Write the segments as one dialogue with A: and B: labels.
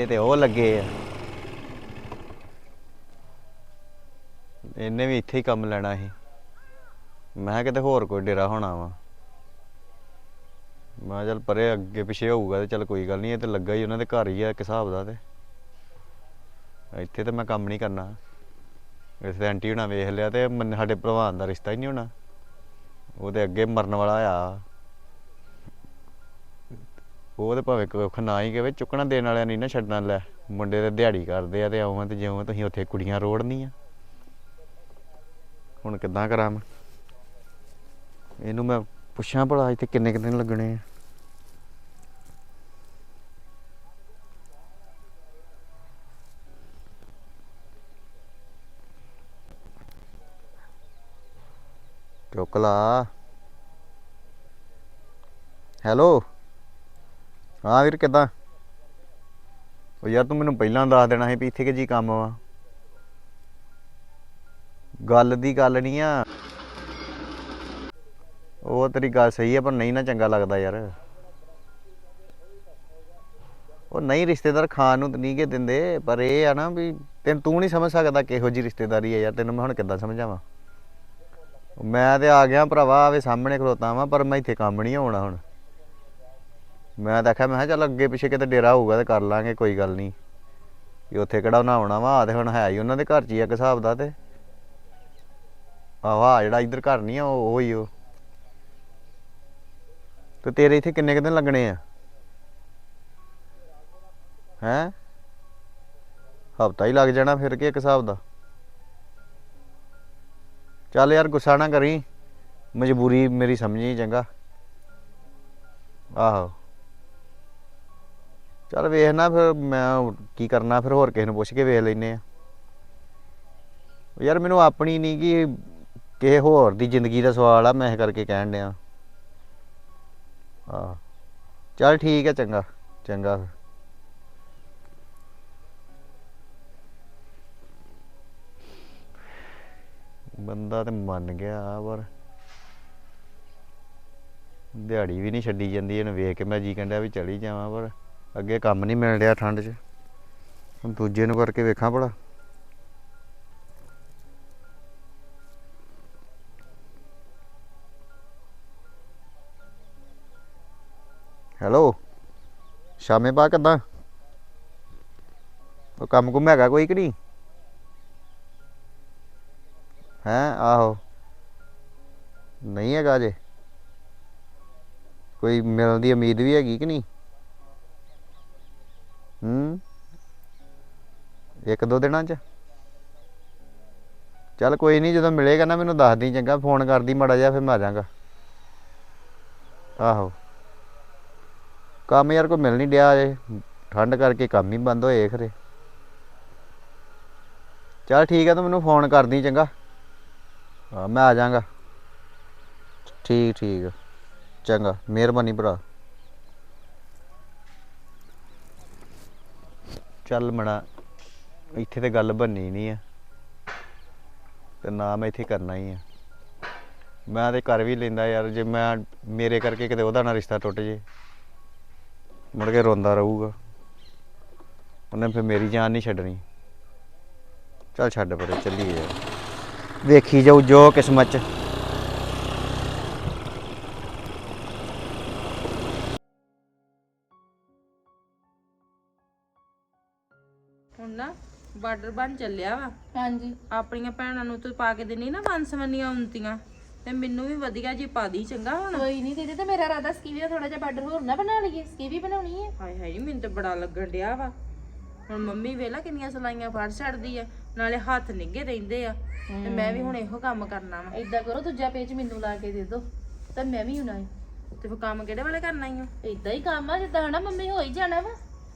A: ਇੱਥੇ ਤੇ ਉਹ ਲੱਗੇ ਆ। ਇਹਨੇ ਵੀ ਇੱਥੇ ਹੀ ਕੰਮ ਲੈਣਾ ਸੀ। ਮੈਂ ਕਿਹਾ ਕਿਤੇ ਹੋਰ ਕੋਈ ਡੇਰਾ ਹੋਣਾ ਵਾ। ਮੈਂ ਕਿਹਾ ਚੱਲ ਪਰੇ ਅੱਗੇ ਪਿੱਛੇ ਹੋਊਗਾ ਤੇ ਚੱਲ ਕੋਈ ਗੱਲ ਨਹੀਂ ਇਹ ਤੇ ਲੱਗਾ ਹੀ ਉਹਨਾਂ ਦੇ ਘਰ ਹੀ ਆ ਇੱਕ ਹਿਸਾਬ ਦਾ ਤੇ। ਇੱਥੇ ਤੇ ਮੈਂ ਕੰਮ ਨਹੀਂ ਕਰਨਾ। ਇਸ ਆਂਟੀ ਹੁਣਾਂ ਵੇਖ ਲਿਆ ਤੇ ਸਾਡੇ ਭਲਵਾਨ ਦਾ ਰਿਸ਼ਤਾ ਹੀ ਨਹੀਂ ਹੋਣਾ। ਉਹ ਤੇ ਅੱਗੇ ਮਰਨ ਵਾਲਾ ਆ। ਉਹ ਤੇ ਭਾਵੇਂ ਕੁੱਖ ਨਾ ਹੀ ਕਵੇ ਚੁੱਕਣਾ ਦੇਣ ਵਾਲਿਆਂ ਨਹੀਂ ਨਾ ਛੱਡਣਾ ਲੈ। ਮੁੰਡੇ ਤੇ ਦਿਹਾੜੀ ਕਰਦੇ ਆ ਤੇ ਆਉਂ ਤੇ ਜਿਉਂ ਤੁਸੀਂ ਉੱਥੇ ਕੁੜੀਆਂ ਰੋੜਨੀਆਂ। ਹੁਣ ਕਿੱਦਾਂ ਕਰਾਂ ਮੈਂ? ਇਹਨੂੰ ਮੈਂ ਪੁੱਛਾਂ ਭਲਾ, ਇੱਥੇ ਕਿੰਨੇ ਕੁ ਦਿਨ ਲੱਗਣੇ ਆ? ਚੁੱਕ ਲਾ। ਹੈਲੋ? ਹਾਂ ਵੀਰ, ਕਿੱਦਾਂ? ਉਹ ਯਾਰ ਤੂੰ ਮੈਨੂੰ ਪਹਿਲਾਂ ਦੱਸ ਦੇਣਾ ਸੀ ਵੀ ਇੱਥੇ ਕਿ ਜੀ ਕੰਮ ਵਾ। ਗੱਲ ਦੀ ਗੱਲ ਨਹੀਂ ਆ। ਉਹ ਤੇਰੀ ਗੱਲ ਸਹੀ ਹੈ ਪਰ ਨਹੀਂ ਨਾ ਚੰਗਾ ਲੱਗਦਾ ਯਾਰ। ਉਹ ਨਹੀਂ, ਰਿਸ਼ਤੇਦਾਰ ਖਾਣ ਨੂੰ ਤਾਂ ਨਹੀਂ ਕਿ ਦਿੰਦੇ, ਪਰ ਇਹ ਆ ਨਾ ਵੀ ਤੈਨੂੰ ਤੂੰ ਨਹੀਂ ਸਮਝ ਸਕਦਾ ਕਿਹੋ ਜੀ ਰਿਸ਼ਤੇਦਾਰੀ ਹੈ ਯਾਰ, ਤੈਨੂੰ ਮੈਂ ਹੁਣ ਕਿੱਦਾਂ ਸਮਝਾਵਾਂ। ਮੈਂ ਤੇ ਆ ਗਿਆ ਭਰਾਵਾ, ਆਵੇ ਸਾਹਮਣੇ ਖਲੋਤਾ ਵਾਂ, ਪਰ ਮੈਂ ਇੱਥੇ ਕੰਮ ਨਹੀਂ ਆਉਣਾ ਹੁਣ। ਮੈਂ ਤਾਂ ਆਖਿਆ, ਮੈਂ ਕਿਹਾ ਚੱਲ ਅੱਗੇ ਪਿੱਛੇ ਕਿਤੇ ਡੇਰਾ ਹੋਊਗਾ ਤੇ ਕਰ ਲਾਂਗੇ, ਕੋਈ ਗੱਲ ਨਹੀਂ। ਵੀ ਉੱਥੇ ਕਿਹੜਾ ਉਹਨਾਂ ਆਉਣਾ ਵਾ ਆ ਤੇ ਹੁਣ ਹੈ ਹੀ ਉਹਨਾਂ ਦੇ ਘਰ 'ਚ ਹੀ ਆ ਇੱਕ ਹਿਸਾਬ ਦਾ ਤੇ। ਆਹ ਆਹ ਜਿਹੜਾ ਇੱਧਰ ਘਰ ਨਹੀਂ ਆ, ਉਹ ਉਹ ਹੀ ਉਹ। ਤੇ ਤੇਰੇ ਇੱਥੇ ਕਿੰਨੇ ਕੁ ਦਿਨ ਲੱਗਣੇ ਆ? ਹੈਂ? ਹਫਤਾ ਹੀ ਲੱਗ ਜਾਣਾ ਫਿਰ ਕਿ ਇੱਕ ਹਿਸਾਬ ਦਾ? ਚੱਲ ਯਾਰ, ਗੁੱਸਾ ਨਾ ਕਰੀ। ਮਜਬੂਰੀ ਮੇਰੀ ਸਮਝੀ ਚੰਗਾ। ਆਹੋ। ਚੱਲ ਵੇਖਣਾ ਫਿਰ ਮੈਂ ਕੀ ਕਰਨਾ, ਫਿਰ ਹੋਰ ਕਿਸੇ ਨੂੰ ਪੁੱਛ ਕੇ ਵੇਖ ਲੈਨੇ ਆ। ਯਾਰ ਮੈਨੂੰ ਆਪਣੀ ਨਹੀਂ ਕਿ ਕਿਸੇ ਹੋਰ ਦੀ ਜ਼ਿੰਦਗੀ ਦਾ ਸਵਾਲ ਆ, ਮੈਂ ਇਹ ਕਰਕੇ ਕਹਿਣ ਡਿਆ। ਆਹ, ਚੱਲ ਠੀਕ ਹੈ ਚੰਗਾ ਚੰਗਾ ਫਿਰ। ਬੰਦਾ ਤੇ ਮੰਨ ਗਿਆ, ਪਰ ਦਿਹਾੜੀ ਵੀ ਨਹੀਂ ਛੱਡੀ ਜਾਂਦੀ, ਇਹਨੂੰ ਵੇਖ ਕੇ ਮੈਂ ਜੀ ਕਹਿੰਦਾ ਵੀ ਚਲੀ ਜਾਵਾਂ, ਪਰ ਅੱਗੇ ਕੰਮ ਨਹੀਂ ਮਿਲ ਰਿਹਾ ਠੰਡ 'ਚ। ਹੁਣ ਦੂਜੇ ਨੂੰ ਕਰਕੇ ਵੇਖਾਂ ਭਲਾ। ਹੈਲੋ, ਸ਼ਾਮੇ ਬਾ ਕਿੱਦਾਂ? ਉਹ ਕੰਮ ਕੁਮ ਹੈਗਾ ਕੋਈ ਕਿ ਨਹੀਂ? ਹੈਂ, ਆਹੋ। ਨਹੀਂ ਹੈਗਾ ਜੇ ਕੋਈ ਮਿਲਣ ਦੀ ਉਮੀਦ ਵੀ ਹੈਗੀ ਕਿ ਨਹੀਂ? ਹੂੰ। ਇੱਕ ਦੋ ਦਿਨਾਂ ਚ। ਚੱਲ ਕੋਈ ਨਹੀਂ ਜਦੋਂ ਮਿਲੇਗਾ ਨਾ ਮੈਨੂੰ ਦੱਸ ਦੀ ਚੰਗਾ, ਫੋਨ ਕਰਦੀ ਮਾੜਾ ਜਿਹਾ, ਫਿਰ ਮੈਂ ਆ ਜਾਵਾਂਗਾ। ਆਹੋ। ਕੰਮ ਯਾਰ ਕੋਈ ਮਿਲ ਨਹੀਂ ਡਿਆ ਜੇ ਠੰਡ ਕਰਕੇ ਕੰਮ ਹੀ ਬੰਦ ਹੋਏ ਖਰੇ। ਚੱਲ ਠੀਕ ਹੈ ਤੂੰ ਮੈਨੂੰ ਫੋਨ ਕਰਦੀ ਚੰਗਾ। ਹਾਂ, ਮੈਂ ਆ ਜਾਵਾਂਗਾ। ਠੀਕ ਠੀਕ। ਚੰਗਾ, ਮਿਹਰਬਾਨੀ ਭਰਾ। ਚੱਲ ਮਣਾ ਇੱਥੇ ਤੇ ਗੱਲ ਬੰਨੀ ਨਹੀਂ ਆ। ਤੇ ਨਾ ਮੈਂ ਇੱਥੇ ਕਰਨਾ ਹੀ ਆ। ਮੈਂ ਤੇ ਕਰ ਵੀ ਲੈਂਦਾ ਯਾਰ, ਜੇ ਮੈਂ ਮੇਰੇ ਕਰਕੇ ਕਿਤੇ ਉਹਦਾ ਨਾ ਰਿਸ਼ਤਾ ਟੁੱਟ ਜੇ, ਮੁੜ ਕੇ ਰੋਂਦਾ ਰਹੂਗਾ। ਉਹਨੇ ਫਿਰ ਮੇਰੀ ਜਾਨ ਨਹੀਂ ਛੱਡਣੀ। ਚੱਲ ਛੱਡ ਪਰੇ, ਚੱਲੀਏ ਯਾਰ। ਵੇਖੀ ਜਾਊ ਜੋ ਕਿਸਮਤ ਚ।
B: ਬਾਰਡਰ ਬਣ ਚੱਲਿਆ ਵਾ।
C: ਹਾਂਜੀ।
B: ਆਪਣੀਆਂ ਭੈਣਾਂ ਨੂੰ ਤੂੰ ਪਾ ਕੇ ਦੇਣੀ ਨਾ ਵੰਸਵੰਨੀਆਂ ਹੁੰਦੀਆਂ। ਤੇ ਮੈਨੂੰ ਵੀ ਵਧੀਆ ਜੀ ਪਾ ਦੀ ਚੰਗਾ ਹੁਣ
C: ਕੋਈ ਨਹੀਂ ਦੀਦੀ ਤੇ ਮੇਰਾ ਰਾਦਾ ਸਕੀਵੀ ਦਾ ਥੋੜਾ ਜਿਹਾ ਬਾਰਡਰ ਹੋਰ ਨਾ ਬਣਾ ਲਈਏ ਸਕੀਵੀ ਬਣਾਉਣੀ ਹੈ
B: ਹਾਏ ਹਾਏ ਮੈਨੂੰ ਤੇ ਬੜਾ ਲੱਗਣ ਡਿਆ ਵਾ। ਹੁਣ ਮੰਮੀ ਵੇਲਾ ਕਿੰਨੀਆਂ ਸਲਾਈਆਂ ਫੜ ਛੱਡਦੀ ਆ ਨਾਲੇ ਹੱਥ ਨਿੱਗੇ ਰਹਿੰਦੇ ਆ। ਤੇ ਮੈਂ ਵੀ ਹੁਣ ਇਹੋ ਕੰਮ ਕਰਨਾ ਵਾ।
C: ਏਦਾਂ ਕਰੋ ਦੂਜਾ ਪੇਜ ਮੈਨੂੰ ਲਾ ਕੇ ਦੇ ਦਿਓ ਤਾਂ ਮੈਂ ਵੀ ਹੁਣਾ
B: ਤੇ ਫਿਰ ਕੰਮ ਕਿਹੜੇ ਵੇਲੇ ਕਰਨਾ ਈ ਓ?
C: ਏਦਾਂ ਹੀ ਕੰਮ ਆ ਜਿੱਦਾਂ ਹਨਾ ਮੰਮੀ ਹੋ ਹੀ ਜਾਣਾ ਵਾ।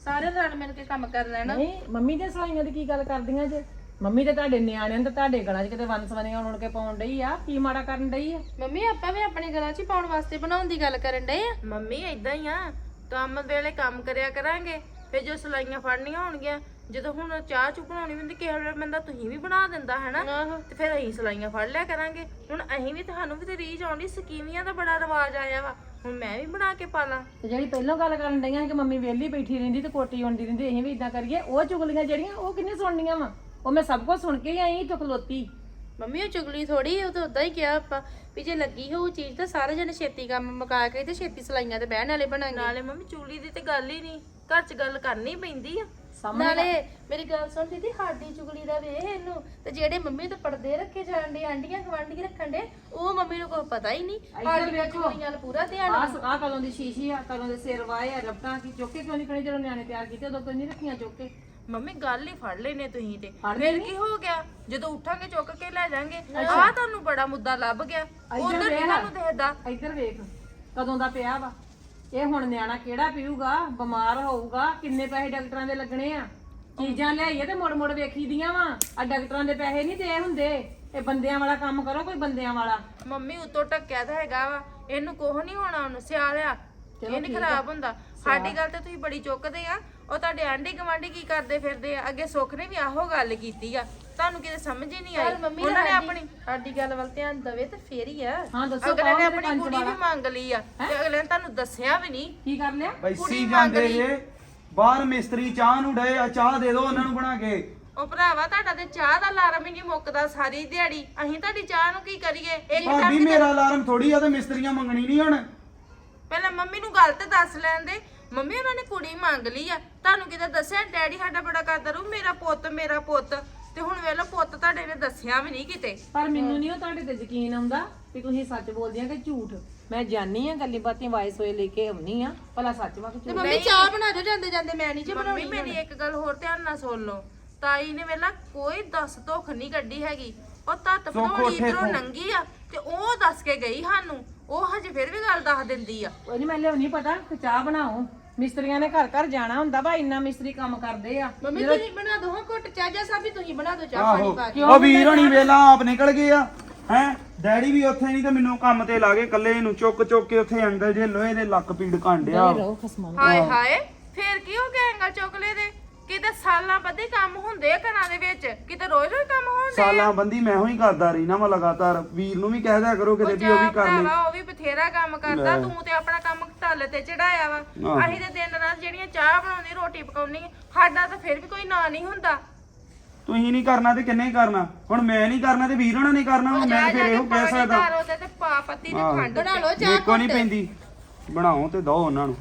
C: ਸਾਰੇ ਰਲ ਮਿਲ ਕੇ ਕੰਮ ਕਰ ਲੈਣਾ
D: ਨਹੀਂ ਮੰਮੀ ਦੇ ਸਲਾਈਆਂ ਦੀ ਕੀ ਗੱਲ ਕਰਦੀਆਂ ਜੇ? ਮੰਮੀ ਤੇ ਤੁਹਾਡੇ ਨਿਆਣਿਆਂ ਨੂੰ ਤੇ ਤੁਹਾਡੇ ਗਲਾਂ 'ਚ ਕਿਤੇ ਵੰਨ ਸਵਨੀਆਂ ਉਣ ਕੇ ਪਾਉਣ ਡਈ ਆ? ਕੀ ਮਾੜਾ ਕਰਨ ਡਈ ਆ?
C: ਮੰਮੀ ਆਪਾਂ ਵੀ ਆਪਣੇ ਗਲਾਂ 'ਚ ਹੀ ਪਾਉਣ ਵਾਸਤੇ ਬਣਾਉਣ ਦੀ ਗੱਲ ਕਰਨ ਡਏ ਆ।
B: ਮੰਮੀ ਏਦਾਂ ਹੀ ਆ। ਕੰਮ ਵੇਲੇ ਕੰਮ ਕਰਿਆ ਕਰਾਂਗੇ ਫਿਰ ਜੋ ਸਲਾਈਆਂ ਫੜਨੀਆਂ ਹੋਣਗੀਆਂ ਜਦੋਂ ਹੁਣ ਚਾਹ ਚੁ ਬਣਾਉਣੀ ਹੁੰਦੀ ਕਿਸੇ ਵੇਲੇ ਬੰਦਾ ਤੁਸੀਂ ਵੀ ਬਣਾ ਦਿੰਦਾ ਹੈਨਾ?
C: ਆਹੋ।
B: ਤੇ ਫਿਰ ਅਸੀਂ ਸਲਾਈਆਂ ਫੜ ਲਿਆ ਕਰਾਂਗੇ। ਹੁਣ ਅਸੀਂ ਵੀ ਤੁਹਾਨੂੰ ਵੀ ਤੇ ਰੀਝ ਆਉਂਦੀ ਸਕੀਵੀਆਂ ਦਾ ਬੜਾ ਰਿਵਾਜ ਆਇਆ ਵਾ। ਹੁਣ ਮੈਂ ਵੀ ਬਣਾ ਕੇ ਪਾ ਲਾਂ
D: ਤੇ ਜਿਹੜੀ ਪਹਿਲਾਂ ਗੱਲ ਕਰਨ ਡਈਆਂ ਸੀ ਕਿ ਮੰਮੀ ਵਿਹਲੀ ਬੈਠੀ ਰਹਿੰਦੀ ਤੇ ਕੋਟੀ ਆਉਂਦੀ ਰਹਿੰਦੀ ਅਸੀਂ ਵੀ ਇਦਾਂ ਕਰੀਏ। ਉਹ ਚੁਗਲੀਆਂ ਜਿਹੜੀਆਂ ਉਹ ਕਿੰਨੇ ਸੁਣਨੀਆਂ ਵਾ? ਉਹ ਮੈਂ ਸਭ ਕੁਝ ਸੁਣ ਕੇ ਹੀ ਆਈ ਇੱਥੋਂ ਖਲੋਤੀ।
C: ਮੰਮੀ ਉਹ ਚੁਗਲੀ ਥੋੜੀ ਉਹ ਤਾਂ ਉਦਾਂ ਹੀ ਕਿਹਾ ਆਪਾਂ ਵੀ ਜੇ ਲੱਗੀ ਹੋਊ ਚੀਜ਼ ਤਾਂ ਸਾਰੇ ਜਣੇ ਛੇਤੀ ਕੰਮ ਮੁਕਾ ਕੇ ਤੇ ਛੇਤੀ ਸਲਾਈਆਂ ਤੇ ਬਹਿਣ ਵਾਲੇ ਬਣਾਂਗੇ।
B: ਨਾਲੇ ਮੰਮੀ ਚੂਲੀ ਦੀ ਤੇ ਗੱਲ ਹੀ ਨਹੀਂ। ਘਰ 'ਚ ਗੱਲ ਕਰਨੀ ਪੈਂਦੀ ਆ।
C: ਨਾਲੇ ਮੇਰੀ ਗੱਲ ਸੁਣ ਦੀਦੀ ਸਾਡੀ ਚੁਗਲੀ ਦਾ ਵੇਖ ਇਹਨੂੰ। ਤੇ ਜਿਹੜੇ ਮੰਮੀ ਤੇ ਪਰਦੇ ਰੱਖੇ ਜਾਂਦੇ ਆਂਡੀਆਂ ਗਵਾਂਢੀ ਰੱਖਣ ਦੇ ਉਹ ਮੰਮੀ ਨੂੰ ਕੋਈ ਪਤਾ ਹੀ ਨਹੀਂ। ਸਾਡੀਆਂ ਚੁਗਲੀਆਂ ਵੱਲ ਪੂਰਾ ਧਿਆਨ
D: ਆਹ ਆਹ ਕਲੋਂ ਦੀ ਸ਼ੀਸ਼ੀ ਆ ਕਲੋਂ ਦੇ ਸਿਰ ਵਾਏ ਆ ਰਬਟਾਂ ਕੀ ਚੁੱਕ ਕਿਉਂ ਨਹੀਂ ਖੜੇ ਜਦੋਂ ਨਿਆਣੇ ਤਿਆਰ ਕੀਤੇ ਉਦੋਂ ਕਿਉਂ ਨਹੀਂ ਰੱਖੀਆਂ ਚੁੱਕ
B: ਮੰਮੀ ਗੱਲ ਹੀ ਫੜ ਲੈਨੇ ਤੁਸੀਂ ਤੇ।
D: ਫੜ
B: ਫਿਰ ਕੀ ਹੋ ਗਿਆ? ਜਦੋਂ ਉਠਾਂਗੇ ਚੁੱਕ ਕੇ ਲੈ ਜਾਾਂਗੇ। ਆਹ ਤੁਹਾਨੂੰ ਬੜਾ ਮੁੱਦਾ ਲੱਭ ਗਿਆ। ਉਧਰ ਤੁਹਾਨੂੰ ਦੇਖਦਾ।
D: ਇੱਧਰ ਵੇਖ ਕਦੋਂ ਦਾ ਪਿਆ ਵਾ। ਇਹ ਹੁਣ ਨਿਆਣਾ ਕਿਹੜਾ ਪੀਊਗਾ? ਬਿਮਾਰ ਹੋਊਗਾ। ਕਿੰਨੇ ਪੈਸੇ ਡਾਕਟਰਾਂ ਦੇ ਲੱਗਣੇ ਆ? ਚੀਜ਼ਾਂ ਲਿਆਈਏ ਤੇ ਮੁੜ ਮੁੜ ਵੇਖੀਦੀਆਂ ਵਾ। ਆ ਡਾਕਟਰਾਂ ਦੇ ਪੈਸੇ ਨਹੀਂ ਦੇ ਹੁੰਦੇ। ਇਹ ਬੰਦਿਆਂ ਵਾਲਾ ਕੰਮ ਕਰੋ ਕੋਈ ਬੰਦਿਆਂ ਵਾਲਾ।
B: ਮੰਮੀ ਉਤੋਂ ਟੱਕਿਆ ਤਾਂ ਹੈਗਾ ਵਾ। ਇਹਨੂੰ ਕੁਝ ਨਹੀਂ ਹੋਣਾ ਉਹਨੂੰ। ਸਿਆਲਿਆ ਇਹ ਨਹੀਂ ਖਰਾਬ ਹੁੰਦਾ। ਸਾਡੀ ਗੱਲ ਤੇ ਤੁਸੀਂ ਬੜੀ ਚੁੱਕਦੇ ਆ। ਉਹ ਤੁਹਾਡੇ ਆਂਢੀ ਗਵਾਂਢੀ ਕੀ ਕਰਦੇ ਫਿਰਦੇ ਆ? ਅੱਗੇ ਸੁੱਖ ਨੇ ਵੀ ਆਹੋ ਗੱਲ ਕੀਤੀ ਆ। ਤੁਹਾਨੂੰ ਕਿਤੇ ਸਮਝ ਹੀ ਨਹੀਂ ਆਈ।
C: ਚੱਲ ਮੰਮੀ
B: ਉਹਨਾਂ ਨੇ
C: ਸਾਡੀ-
B: ਆਪਣੀ
C: ਸਾਡੀ ਗੱਲ ਵੱਲ ਧਿਆਨ ਦਵੇ ਤੇ ਫੇਰ ਹੀ ਆ।
D: ਹਾਂ ਦੱਸੋ
B: ਅਗਲੇ
D: ਕੌਣ
B: ਨੇ ਆਪਣੀ ਕੁੜੀ ਵੀ
D: ਵਾਲਾ
B: ਮੰਗ ਲਈ ਆ ਤੇ ਅਗਲੇ ਨੇ ਤੁਹਾਨੂੰ ਦੱਸਿਆ ਵੀ ਨਹੀਂ।
D: ਕੀ ਕਰ ਲਿਆ?
E: ਪੈਸੀ ਜਾਂਦੇ ਜੇ ਬਾਹਰ ਮਿਸਤਰੀ ਚਾਹ ਨੂੰ ਡਏ ਆ ਚਾਹ ਦੇ ਦਿਓ ਉਹਨਾਂ ਨੂੰ ਬਣਾ ਕੇ।
B: ਉਹ ਭਰਾਵਾ ਤੁਹਾਡਾ ਤੇ ਚਾਹ ਦਾ ਅਲਾਰਮ ਹੀ ਨਹੀਂ ਮੁੱਕਦਾ ਸਾਰੀ ਦਿਹਾੜੀ। ਅਸੀਂ ਤੁਹਾਡੀ ਚਾਹ ਨੂੰ ਕੀ ਕਰੀਏ? ਇੱਕ
E: ਭਾਬੀ
B: ਟੱਕ
E: ਮੇਰਾ ਅਲਾਰਮ ਥੋੜੀ ਆ ਤੇ ਮਿਸਤਰੀਆਂ ਮੰਗਣੀ ਨਹੀਂ ਹੁਣ।
B: ਪਹਿਲਾਂ ਮੰਮੀ ਨੂੰ ਗੱਲ ਤੇ ਦੱਸ ਲੈਂਦੇ ਮੰਮੀ ਉਹਨਾਂ ਨੇ ਕੁੜੀ ਮੰਗ ਲਈ ਆ। ਤੁਹਾਨੂੰ ਕਿਤੇ ਦੱਸਿਆ ਡੈਡੀ ਸਾਡਾ ਬੜਾ ਕਰਦਾ ਰੂ ਮੇਰਾ ਪੁੱਤ ਮੇਰਾ ਪੁੱਤ। ਤੇ ਹੁਣ ਵੇਲੋ ਪੁੱਤ ਤੁਹਾਡੇ ਨੇ ਦੱਸਿਆ ਵੀ ਨਹੀਂ ਕਿਤੇ।
D: ਪਰ ਮੈਨੂੰ ਨਹੀਂ ਉਹ ਤੁਹਾਡੇ ਤੇ ਯਕੀਨ ਆਉਂਦਾ ਵੀ ਤੁਸੀਂ ਸੱਚ ਬੋਲਦੀਆਂ ਕਿ ਝੂਠ। ਮੈਂ ਜਾਣੀ ਆ ਗੱਲੀ ਬਾਤੀਆਂ ਵਾਇਸ ਹੋਏ ਲੈ ਕੇ ਆਉਣੀ ਆ ਭਲਾ ਸੱਚ ਵਾ ਕਿ
C: ਤੇ
D: ਝੂਠ
C: ਮੰਮੀ ਚਾਹ ਬਣਾ ਦਿਓ ਜਾਂਦੇ ਜਾਂਦੇ ਮੈਂ ਨਹੀਂ ਜੇ
B: ਮੰਮੀ
C: ਬਣਾਉਣੀ
B: ਮੇਰੀ ਇੱਕ ਗੱਲ ਹੋਰ ਧਿਆਨ ਨਾਲ ਸੁਣ ਲਓ। ਤਾਈ ਨੇ ਵੇਲਾ ਕੋਈ ਦੱਸ ਧੋਖ ਨਹੀਂ ਕੱਢੀ ਹੈਗੀ। ਉਹ ਤੱਤ ਬਣਾਉਣੀ ਇਧਰੋਂ ਨੰਗੀ ਆ ਤੇ ਉਹ ਦੱਸ ਕੇ ਗਈ ਸਾਨੂੰ। ਉਹ ਹਜੇ ਫਿਰ ਵੀ ਗੱਲ ਦੱਸ ਦਿੰਦੀ ਆ।
D: ਉਹ ਨਹੀਂ ਮੈਂ ਲਿਆਉਣੀ ਪਤਾ? ਕਿ ਚਾਹ ਬਣਾਓ। ਮਿਸਤਰੀਆਂ ਨੇ ਘਰ ਘਰ ਜਾਣਾ ਹੁੰਦਾ ਵਾ ਇੰਨਾ ਮਿਸਤਰੀ ਕੰਮ ਕਰਦੇ ਆ।
C: ਮੰਮੀ ਤੁਸੀਂ ਬਣਾ ਦੋ ਹਾਂ ਘੁੱਟ ਚਾਹ ਜਾਂ ਸਾਬੀ ਤੁਸੀਂ ਬਣਾ ਦਿਓ ਚਾਹ ਪਾਣੀ ਪਾ ਕੇ।
E: ਉਹ ਵੀਰ ਹਣੀ ਵੇਲਾ ਆਪ ਨਿਕਲ ਗਏ ਆ ਹੈ? ਡੈਡੀ ਵੀ ਉੱਥੇ ਨਹੀਂ ਤੇ ਮੈਨੂੰ ਕੰਮ ਤੇ ਲਾ ਕੇ ਕੱਲੇ ਨੂੰ ਚੁੱਕ ਚੁੱਕ ਕੇ ਉੱਥੇ ਐਂਗਲ ਜੇ ਲੋਹੇ ਦੇ ਲੱਕ ਪੀੜ ਕਾਂਡਿਆ।
B: ਹਾਏ ਹਾਏ ਫੇਰ ਕੀ ਹੋ ਗਿਆ ਐਂਗਲ ਚੋਕਲੇ ਦੇ? ਕਿਤੇ ਸਾਲਾਂ ਬੱਧੇ ਕੰਮ ਹੁੰਦੇ ਆ ਘਰਾਂ ਦੇ ਵਿੱਚ? ਕਿਤੇ ਰੋਜ਼ ਰੋਜ਼ ਕੰਮ ਹੁੰਦੇ
E: ਸਾਲਾਂ ਬੰਦੀ ਮੈਂ ਹੀ ਕਰਦਾ ਰਹੀ ਨਾ ਮੈਂ ਲਗਾਤਾਰ। ਵੀਰ ਨੂੰ ਵੀ ਕਹਿ ਦਿਆ ਕਰੋ ਕਿਤੇ ਵੀ ਉਹ ਵੀ ਕਰ ਲੈ।
B: ਭਰਾਵਾ ਉਹ ਵੀ ਬਥੇਰਾ ਕੰਮ ਕਰਦਾ। ਤੂੰ ਤੇ ਆਪਣਾ ਕੰਮ ਢੱਲ ਤੇ ਚੜਾਇਆ ਵਾ।
E: ਆਹੋ।
B: ਅਸੀਂ ਤੇ ਦਿਨ ਰਾਤ ਜਿਹੜੀਆਂ ਚਾਹ ਬਣਾਉਣੀ ਰੋਟੀ ਪਕਾਉਣੀ ਸਾਡਾ ਤਾਂ ਫਿਰ ਵੀ ਕੋਈ ਨਾਂ ਨਹੀਂ ਹੁੰਦਾ।
E: ਤੁਸੀਂ ਨਹੀਂ ਕਰਨਾ ਤੇ ਕਿੰਨੇ ਕਰਨਾ? ਹੁਣ ਮੈਂ ਨਹੀਂ ਕਰਨਾ ਤੇ ਵੀਰ ਹੋਣਾ ਨੇ ਕਰਨਾ ਹੁਣ ਮੈਂ ਫਿਰ ਇਹੋ ਕਹਿ ਸਕਦਾ।
B: ਤੇ ਪਾ ਪੱਤੀ ਤੇ
E: ਆਹੋ।
B: ਖੰਡ
C: ਬਣਾ ਲਓ ਚਾਹ
E: ਦੇਖੋ ਨਹੀਂ ਪੈਂਦੀ। ਬਣਾਓ ਤੇ ਦੋ ਉਹਨਾਂ ਨੂੰ।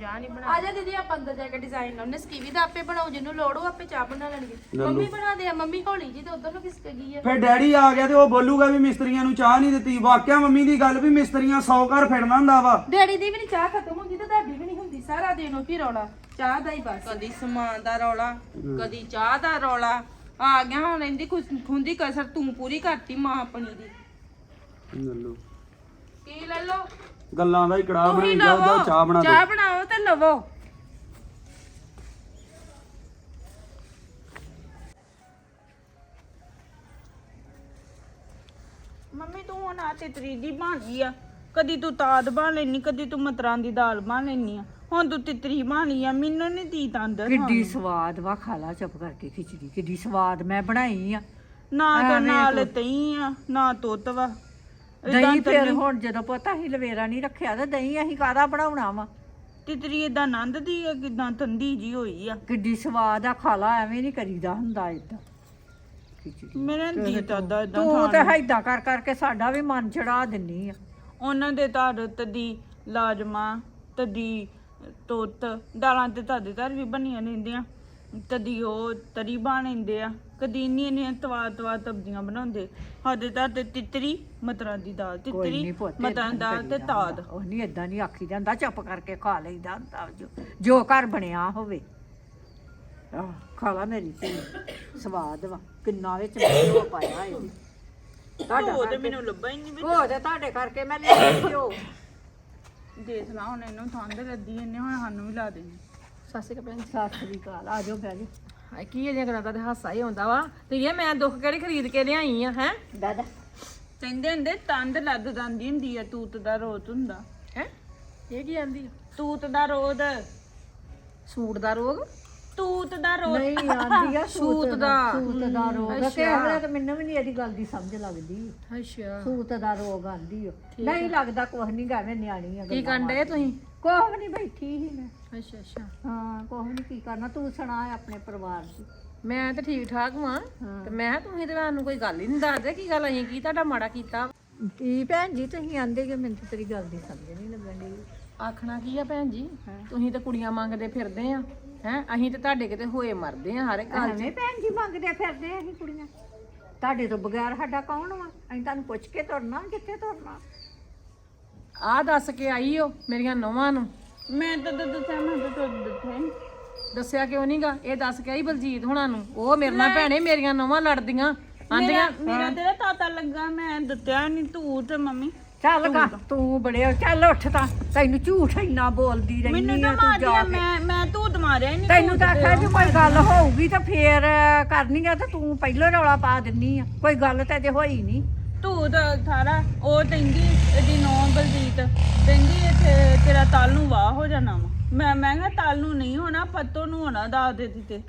B: ਜਾ ਨਹੀਂ ਬਣਾ।
C: ਆ ਜਾ ਦੀਦੀ ਆਪਾਂ ਅੰਦਰ ਜਾ ਕੇ ਡਿਜ਼ਾਈਨ ਲਾਉਣੇ ਸਕੀਵੀ ਦਾ ਆਪੇ ਬਣਾਓ ਜਿਹਨੂੰ ਲੋੜ ਹੋ ਆਪੇ ਚਾਹ ਬਣਾ ਲੈਣਗੇ। ਮੰਮੀ ਬਣਾ ਦੇ ਆ ਮੰਮੀ ਹੌਲੀ ਜੀ ਤੇ ਉਧਰ ਨੂੰ ਖਿਸਕ ਗਈ ਆ?
E: ਫਿਰ ਡੈਡੀ ਆ ਗਿਆ ਤੇ ਉਹ ਬੋਲੂਗਾ ਵੀ ਮਿਸਤਰੀਆਂ ਨੂੰ ਚਾਹ ਨਹੀਂ ਦਿੱਤੀ। ਵਾਕਿਆ ਮੰਮੀ ਦੀ ਗੱਲ ਵੀ ਮਿਸਤਰੀਆਂ 100 ਘਰ ਫਿਰਨਾ ਹੁੰਦਾ ਵਾ।
C: ਡੈਡੀ ਦੀ ਵੀ ਨਹੀਂ ਚਾਹ ਖਤਮ ਹੁੰਦੀ ਤੇ ਤੁਹਾਡੀ ਵੀ ਨਹੀਂ ਹੁੰਦੀ। ਸਾਰਾ ਦਿਨ ਉਹ ਹੀ ਰੌਲਾ ਚਾਹ ਦਾ ਹੀ ਬਸ।
B: ਕਦੀ ਸਮਾਨ ਦਾ ਰੌਲਾ ਕਦੀ ਚਾਹ ਦਾ ਰੌਲਾ। ਆ ਗਿਆ ਹੁਣ ਇਹਦੀ ਖੁੰਦੀ ਕਸਰ ਤੂੰ ਪੂਰੀ ਕਰਤੀ ਮਾਂ ਆਪਣੀ ਦੀ।
E: ਲੱਲੋ
B: ਕੀ ਲੈ ਲਓ?
E: ਗੱਲਾਂ ਦਾ ਹੀ ਕੜਾਹ
B: ਤੁਸੀਂ
E: ਬਣਾਈ
B: ਲਵੋ
E: ਚਾਹ ਬਣਾ
B: ਚਾਹ ਬਣਾਓ ਤੇ ਲਵੋ ਮੰਮੀ ਤੂੰ ਹੁਣ ਆ ਤਿਤਰੀ ਦੀ ਬਾਣੀ ਆ। ਕਦੀ ਤੂੰ ਤਾਦ ਬਣ ਲੈਨੀ ਕਦੀ ਤੂੰ ਮਤਰਾਂ ਦੀ ਦਾਲ ਬਣ ਲੈਨੀ ਆ। ਹੁਣ ਤੂੰ ਤਿਤਰੀ ਬਾਣੀ ਆ ਮੈਨੂੰ ਨਹੀਂ ਦੀ ਤੰਦ
F: ਕਿੱਡੀ ਸਵਾਦ ਵਾ ਖਾ ਲਾ ਚੁੱਪ ਕਰਕੇ ਖਿਚੜੀ ਕਿੱਡੀ ਸਵਾਦ ਮੈਂ ਬਣਾਈ ਆ।
B: ਨਾ ਤਾਂ ਨਾਲ ਤਈ ਆ ਨਾ ਤੁੱਤ ਵਾ।
F: ਦਹੀਂ ਫਿਰ ਹੁਣ ਜਦੋਂ ਪਤਾ ਹੀ ਲਵੇਰਾ ਨਹੀਂ ਰੱਖਿਆ ਤਾਂ ਦਹੀਂ ਅਸੀਂ ਕਾਹਦਾ ਬਣਾਉਣਾ ਵਾ?
B: ਤਿਤਰੀ ਏਦਾਂ ਆਨੰਦ ਦੀ ਆ ਕਿਦਾਂ ਤੰਦੀ ਜੀ ਹੋਈ ਆ।
F: ਕਿੱਡੀ ਸਵਾਦ ਆ ਖਾ ਲਾ ਐਵੇਂ ਨਹੀਂ ਕਰੀਦਾ ਹੁੰਦਾ ਇਦਾਂ
B: ਮੇਰੇ ਦੀ ਤਾਦਾ ਏਦਾਂ
F: ਤੂੰ ਤੇ ਹੈਦਾਂ ਕਰ ਕਰਕੇ ਸਾਡਾ ਵੀ ਮਨ ਚੜਾ ਦਿੰਨੀ ਆ।
B: ਉਹਨਾਂ ਦੇ ਧਰ ਤਦੀ ਲਾਜਮਾ ਤਦੀ ਤੋਤ ਦਾਲਾਂ ਤੇ ਤੁਹਾਡੇ ਘਰ ਵੀ ਬਣੀਆਂ ਰਹਿੰਦੀਆਂ। ਕਦੀ ਉਹ ਤਰੀ ਬਣ ਲੈਂਦੇ ਆ। ਕਦੀ ਇੰਨੀਆਂ ਇੰਨੀਆਂ ਤਵਾ ਤਵਾ ਤਬਦੀਆਂ ਬਣਾਉਂਦੇ। ਸਾਡੇ ਘਰ ਤੇ ਤਿਤਰੀ ਮਤਰਾਂ ਦੀ ਦਾਲ
F: ਕੋਈ
B: ਤਿਤਰੀ
F: ਨਹੀਂ ਪੁੱਤ
B: ਮਤਰਾਂ ਦੀ ਦਾਲ ਤੇ ਤਾਦ।
F: ਉਹ ਨਹੀਂ ਇਦਾਂ ਨਹੀਂ ਆਖੀ ਜਾਂਦਾ ਚੁੱਪ ਕਰਕੇ ਖਾ ਲਈਦਾ ਹੁੰਦਾ ਜੋ ਜੋ ਘਰ ਬਣਿਆ ਹੋਵੇ। ਆਹ ਖਾ ਲਾ ਮੇਰੀ ਧੀ ਸਵਾਦ ਵਾ। ਕਿੰਨਾ ਵਿੱਚ ਘਿਓ ਪਾਇਆ ਇਹਦੀ। ਤੁਹਾਡਾ
B: ਉਹ ਤੇ ਮੈਨੂੰ ਲੱਭਾ ਹੀ ਨਹੀਂ
F: ਘਿਓ ਤੇ ਤੁਹਾਡੇ ਕਰਕੇ ਮੈਂ ਲੈ ਘਿਓ।
B: ਦੇਖ ਲਾ ਹੁਣ ਇਹਨੂੰ ਠੰਡ ਲੱਦੀ ਇਹਨੇ ਹੁਣ ਸਾਨੂੰ ਵੀ ਲਾ ਦੇਣੀ।
D: ਭੈਣ
F: ਸਤਿ ਸ੍ਰੀ ਅਕਾਲ ਆ ਜਾਓ ਬਹਿ ਜਾਓ।
D: ਹਾਏ ਕੀ ਇਹਦੀਆਂ ਗੱਲਾਂ ਦਾ ਤੇ ਹਾਸਾ ਹੀ ਆਉਂਦਾ ਵਾ। ਤੇ ਇਹ ਮੈਂ ਦੁੱਖ ਕਿਹੜੀ ਖਰੀਦ ਕੇ ਲਿਆਈ ਆ ਹੈ?
F: ਦਾਦਾ।
B: ਕਹਿੰਦੇ ਹੁੰਦੇ ਤੰਦ ਲੱਦ ਜਾਂਦੀ ਹੁੰਦੀ ਆ ਤੂਤ ਦਾ ਰੋਤ ਹੁੰਦਾ।
D: ਹੈ? ਇਹ ਕੀ ਆਂਦੀ
B: ਤੂਤ ਦਾ ਰੋਦ।
D: ਸੂਟ ਦਾ ਰੋਗ?
G: ਤੂਤ ਦਾ ਰੋ
F: ਨਹੀਂ ਆਂਦੀ ਆ
D: ਸੂਤ ਦਾ।
F: ਸੂਤ ਦਾ ਰੋਗ। ਤੇ ਅਗਲੇ ਤਾਂ ਮੈਨੂੰ ਵੀ ਨਹੀਂ ਇਹਦੀ ਗੱਲ ਦੀ ਸਮਝ ਲੱਗਦੀ।
D: ਅੱਛਾ।
F: ਸੂਤ ਦਾ ਰੋਗ ਆਂਦੀ ਓ ਨਹੀਂ ਲੱਗਦਾ ਕੁਛ ਨਹੀਂ ਗਾ ਮੈਂ ਨਿਆਣੀ ਆ
D: ਕੀ ਕੰਡੇ ਤੁਸੀਂ?
F: ਕੁਛ ਨਹੀਂ ਬੈਠੀ ਸੀ ਮੈਂ।
D: ਅੱਛਾ ਅੱਛਾ।
F: ਹਾਂ ਕੁਛ ਨਹੀਂ ਕੀ ਕਰਨਾ? ਤੂੰ ਸੁਣਾ ਆਪਣੇ ਪਰਿਵਾਰ ਦੀ।
D: ਮੈਂ ਤੇ ਠੀਕ ਠਾਕ ਵਾਂ। ਤੇ ਮੈਂ ਕਿਹਾ ਤੁਸੀਂ ਤੇ ਸਾਨੂੰ ਕੋਈ ਗੱਲ ਹੀ ਨਹੀਂ ਦੱਸਦੇ ਕੀ ਗੱਲ ਅਸੀਂ ਕੀ ਤੁਹਾਡਾ ਮਾੜਾ ਕੀਤਾ?
F: ਕੀ ਭੈਣ ਜੀ ਤੁਸੀਂ ਆਂਦੇ ਕਿ ਮੈਨੂੰ ਤਾਂ ਤੇਰੀ ਗੱਲ ਦੀ ਸਮਝ ਨਹੀਂ ਲੱਗਣ ਦੀ
D: ਆਖਣਾ ਕੀ ਆ ਭੈਣ ਜੀ? ਤੁਸੀਂ ਤੇ ਕੁੜੀਆਂ ਮੰਗਦੇ ਫਿਰਦੇ ਆ ਹੈ? ਅਸੀਂ ਤੇ ਤੁਹਾਡੇ ਕਿਤੇ ਹੋਏ ਮਰਦੇ ਆ ਹਰ ਇੱਕ ਗੱਲ 'ਚ।
F: ਐਵੇਂ ਭੈਣ ਜੀ ਮੰਗਦੇ ਫਿਰਦੇ ਆ ਅਸੀਂ ਕੁੜੀਆਂ। ਤੁਹਾਡੇ ਤੋਂ ਬਗੈਰ ਸਾਡਾ ਕੌਣ ਵਾ? ਅਸੀਂ ਤੁਹਾਨੂੰ ਪੁੱਛ ਕੇ ਤੁਰਨਾ ਕਿੱਥੇ ਤੁਰਨਾ?
D: ਆਹ ਦੱਸ ਕੇ ਆਈ ਓ ਮੇਰੀਆਂ ਨੌਵਾਂ ਨੂੰ।
G: ਮੈਂ ਤਾਂ ਦੱਸਿਆ ਮੈਂ ਤਾਂ ਦਿੱਤਾ। ਹੀ ਨੀ।
D: ਦੱਸਿਆ ਕਿਉਂ ਨਹੀਂਗਾ ਇਹ ਦੱਸ ਕੇ ਆਈ ਬਲਜੀਤ ਹੁਣਾਂ ਨੂੰ। ਉਹ ਮੇਰੇ ਨਾਲ ਭੈਣੇ ਮੇਰੀਆਂ ਨੌਵਾਂ ਲੜਦੀਆਂ। ਆਂਦੀਆਂ
G: ਮੇਰਾ ਤੇਰਾ ਤਾਤਾ ਲੱਗਾ ਮੈਂ ਦਿੱਤਿਆ ਨਹੀਂ ਤੂੰ ਤੇ ਮੰਮੀ।
F: ਚੱਲ ਗਾ ਤੂੰ। ਬੜੇ ਚੱਲ ਉੱਠ ਤਾਂ। ਤੈਨੂੰ ਝੂਠ ਇੰਨਾ ਬੋਲਦੀ
G: ਮੈਨੂੰ
F: ਰਹਿੰਦੀ
G: ਤਾਂ
F: ਆ ਤੂੰ
G: ਮਾਰਿਆ
F: ਜਾ ਕੇ।
G: ਮੈਂ ਮੈਂ ਤੂਤ ਮਾਰਿਆ ਨਹੀਂ
F: ਤੈਨੂੰ ਤਾਂ ਆਖਿਆ ਜੇ ਕੋਈ ਗੱਲ ਹੋਊਗੀ ਤਾਂ ਫੇਰ ਕਰਨੀ ਆ ਤੇ ਤੂੰ ਪਹਿਲਾਂ ਰੌਲਾ ਪਾ ਦਿੰਨੀ ਆ। ਕੋਈ ਗੱਲ ਤਾਂ ਜੇ ਹੋਈ ਨਹੀਂ
G: ਤੂੰ ਤਾਂ ਸਾਰਾ ਉਹ ਕਹਿੰਦੀ ਇਹਦੀ ਨੌ ਬਲਜੀਤ ਕਹਿੰਦੀ ਇੱਥੇ ਤੇਰਾ ਤਲ ਨੂੰ ਵਾਹ ਹੋ ਜਾਣਾ ਵਾ। ਮੈਂ ਮੈਂ ਕਿਹਾ ਤਲ ਨੂੰ ਨਹੀਂ ਹੋਣਾ ਪੱਤੋ ਨੂੰ ਹੋਣਾ ਦੱਸ ਦੇ ਦਿੱਤੇ।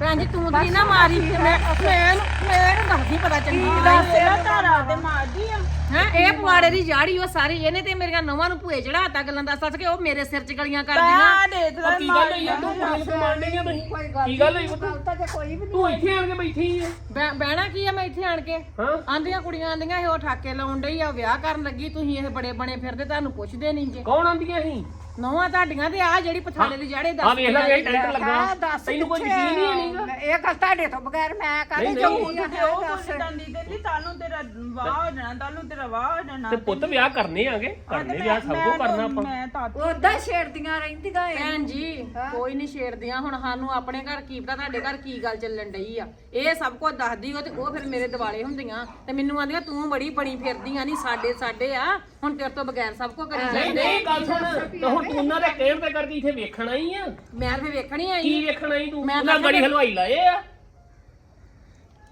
D: ਭੈਣ ਜੀ ਤੂੰ ਤਾਂ ਨੀ ਮਾਰੀ ਮੈਂ ਮੈਂ ਇਹਨੂੰ- ਮੈਂ ਇਹਨੂੰ ਦੱਸਦੀ ਪਤਾ ਚੰਗੀ
G: ਦੱਸ ਤੇਰਾ ਧਾਰਾ ਤੇ ਮਾਰਦੀ ਆ।
D: ਹੈ ਇਹ ਪਵਾੜੇ ਦੀ ਜਾੜੀ ਉਹ ਸਾਰੀ ਇਹਨੇ ਤੇ ਮੇਰੀਆਂ ਨੌਵਾਂ ਨੂੰ ਭੂਏ ਚੜਾਤਾ ਗੱਲਾਂ ਦੱਸ ਦੱਸ ਕੇ ਉਹ ਮੇਰੇ ਸਿਰ 'ਚ ਗਲੀਆਂ ਕਰਦੀਆਂ।
G: ਆ ਦੇਖ
H: ਕੀ ਗੱਲ ਹੋਈ ਆ? ਤੂੰ ਕੁੜੀ ਨੂੰ ਮਾਰਨੀ ਆ ਤੁਸੀਂ?
F: ਕੋਈ ਗੱਲ
H: ਕੀ ਗੱਲ ਹੋਈ?
F: ਗੱਲ ਤਾਂ ਜੇ ਕੋਈ ਵੀ
H: ਤੂੰ ਇੱਥੇ ਆਣ ਕੇ ਬੈਠੀ ਆ।
D: ਬਹਿ- ਬਹਿਣਾ ਕੀ ਆ ਮੈਂ ਇੱਥੇ ਆਣ ਕੇ?
H: ਹਾਂ?
D: ਆਂਦੀਆਂ ਕੁੜੀਆਂ ਆਂਦੀਆਂ ਇਹ ਉਹ ਠਾਕੇ ਲਾਉਣ ਡਈ ਆ ਵਿਆਹ ਕਰਨ ਲੱਗੀ ਤੁਸੀਂ ਇਹ ਬੜੇ ਬਣੇ ਫਿਰਦੇ ਤੁਹਾਨੂੰ ਪੁੱਛਦੇ ਨਹੀਂ ਜੇ।
H: ਕੌਣ ਆਂਦੀਆਂ ਸੀ?
D: ਨੌਵਾਂ ਤੁਹਾਡੀਆਂ ਤੇ ਆ ਜਿਹੜੀ ਪਥਾਲੇ ਦੀ ਜਾੜੇ
H: ਆ
D: ਦੱਸ
H: ਵੇਖ ਲੈ ਇਹ ਟੈਂਟ ਲੱਗਾ।
F: ਦੱਸ
H: ਤੈਨੂੰ ਕੋਈ
F: ਕਿੱਥੇ
H: ਯਕੀਨ ਹੀ ਨਹੀਂਗਾ
F: ਆ? ਇਹ ਗੱਲ ਤੁਹਾਡੇ ਤੋਂ ਬਗੈਰ ਮੈਂ ਕਾਹਦੇ
H: ਨਹੀਂ,
F: ਜਾਊਂਗੀ
G: ਤੇ ਉਹ ਦੰਦੀ ਤੇ ਨਹੀਂ ਤਾਨੂੰ ਤੇਰਾ? ਵਾਹ ਹੋ ਜਾਣਾ ਤਾਨੂੰ ਤੇਰਾ ਵਾਹ ਹੋ ਜਾਣਾ।
H: ਤੇ ਪੁੱਤ ਵਿਆਹ ਕਰਨੇ ਆਗੇ। ਕਰਨੇ ਵਿਆਹ ਸਭ ਕੋ ਕਰਨਾ ਆਪਾਂ।
G: ਮੈਂ ਤਾਂ
F: ਉਦਾਂ ਛੇੜਦੀਆਂ ਰਹਿੰਦੀਆਂ ਇਹ।
D: ਭੈਣ ਜੀ ਕੋਈ ਨਹੀਂ ਛੇੜਦੀਆਂ। ਹੁਣ ਸਾਨੂੰ ਆਪਣੇ ਘਰ ਕੀ ਪਤਾ ਤੁਹਾਡੇ ਘਰ ਕੀ ਗੱਲ ਚੱਲਣ ਡਈ ਆ। ਇਹ ਸਭ ਕੁਝ ਦੱਸਦੀ ਉਹ ਤੇ ਉਹ ਫਿਰ ਮੇਰੇ ਦਿਵਾਲੇ ਹੁੰਦੀਆਂ। ਤੇ ਮੈਨੂੰ ਆਂਦੀਆਂ ਤੂੰ ਬੜੀ ਬਣੀ ਫਿਰਦੀਆਂ ਨਹੀਂ ਸਾਡੇ ਸਾਡੇ ਆ। ਹੁਣ ਤੇਰੇ ਤੋਂ ਬਗੈਰ ਸਭ ਕੁਝ ਕਰੀ
H: ਨਹੀਂ
D: ਜਾਂਦੇ।
H: ਨਹੀਂ ਗੱਲ ਸੁਣ। ਤੇ ਹੁਣ ਤੂੰ ਉਹਨਾਂ ਦੇ ਕਹਿਣ ਤੇ ਕਰਕੇ ਇੱਥੇ ਵੇਖਣ ਆਈ ਆ?
D: ਮੈਂ ਫੇ ਵੇਖਣੀ ਆਈ
H: ਕੀ ਵੇਖਣ ਆਈ ਤੂੰ?
D: ਮੈਂ
H: ਉਹਨਾਂ
D: ਤਾਂ
H: ਗੜੀ ਹਲਵਾਈ ਲਾਏ ਆ?